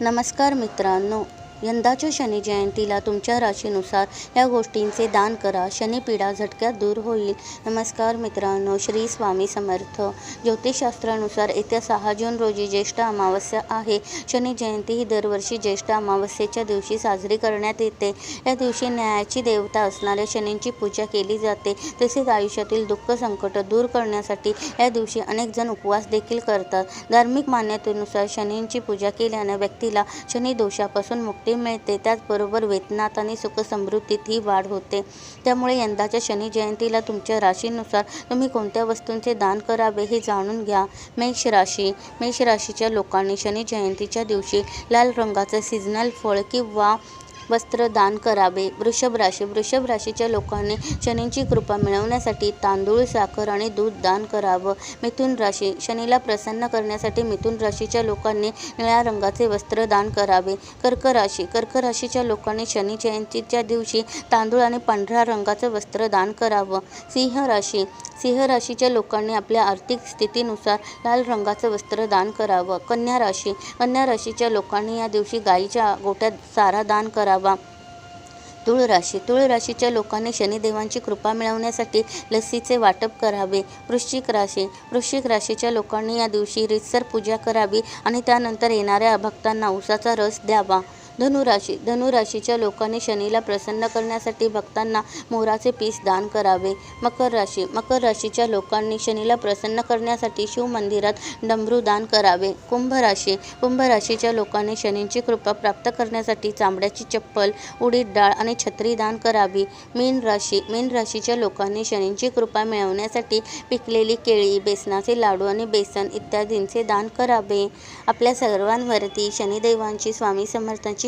नमस्कार मित्रांनो. यंदाच्या शनी जयंतीला तुमच्या राशीनुसार या गोष्टींचे दान करा. शनिपीडा झटक्यात दूर होईल. नमस्कार मित्रांनो श्री स्वामी समर्थ. ज्योतिषशास्त्रानुसार येत्या सहा जून रोजी ज्येष्ठ अमावस्या आहे. शनी जयंती ही दरवर्षी ज्येष्ठ अमावस्येच्या दिवशी साजरी करण्यात येते. या दिवशी न्यायाची देवता असणाऱ्या शनींची पूजा केली जाते. तसेच आयुष्यातील दुःख संकट दूर करण्यासाठी या दिवशी अनेक जण उपवास देखील करतात. धार्मिक मान्यतेनुसार शनींची पूजा केल्याने व्यक्तीला शनी दोषापासून मुक्ती मिळते. त्याचबरोबर वेतनात आणि सुखसमृद्धीत ही वाढ होते. त्यामुळे यंदाच्या शनी जयंतीला तुमच्या राशीनुसार तुम्ही कोणत्या वस्तूंचे दान करावे हे जाणून घ्या. मेष राशी. मेष राशीच्या लोकांनी शनी जयंतीच्या दिवशी लाल रंगाचं सीजनल फळ किंवा वस्त्र दान करावे. वृषभ राशी. वृषभ राशीच्या लोकांनी शनीची कृपा मिळवण्यासाठी तांदूळ साखर आणि दूध दान करावं. मिथुन राशी. शनीला प्रसन्न करण्यासाठी मिथुन राशीच्या लोकांनी निळ्या रंगाचे वस्त्र दान करावे. कर्क राशी. कर्क राशीच्या लोकांनी शनी जयंतीच्या दिवशी तांदूळ आणि पांढऱ्या रंगाचं वस्त्र दान करावं. सिंह राशी. सिंह राशीच्या लोकांनी आपल्या आर्थिक स्थितीनुसार लाल रंगाचं वस्त्र दान करावं. कन्या राशी. कन्या राशीच्या लोकांनी या दिवशी गाईच्या गोट्यात चारा दान करावा. तुळ राशी तुळ राशीच्या लोकांनी शनिदेवांची कृपा मिळवण्यासाठी लस्सीचे वाटप करावे. वृश्चिक राशी वृश्चिक राशीच्या लोकांनी या दिवशी रितसर पूजा करावी आणि त्यानंतर येणाऱ्या भक्तांना उसाचा रस द्यावा. धनुराशी धनुराशीच्या लोकांनी शनीला प्रसन्न करण्यासाठी भक्तांना मोराचे पीस दान करावे. मकर राशी मकर राशीच्या लोकांनी शनीला प्रसन्न करण्यासाठी शिव मंदिरात डमरू दान करावे. कुंभ राशी कुंभ राशीच्या लोकांनी शनींची कृपा प्राप्त करण्यासाठी चांबड्याची चप्पल उडीद डाळ आणि छत्री दान करावी. मीन राशी मीन राशीच्या लोकांनी शनीची कृपा मिळवण्यासाठी पिकलेली केळी बेसनाचे लाडू आणि बेसन इत्यादींचे दान करावे. आपल्या सर्वांवरती शनिदेवांची स्वामी समर्थांची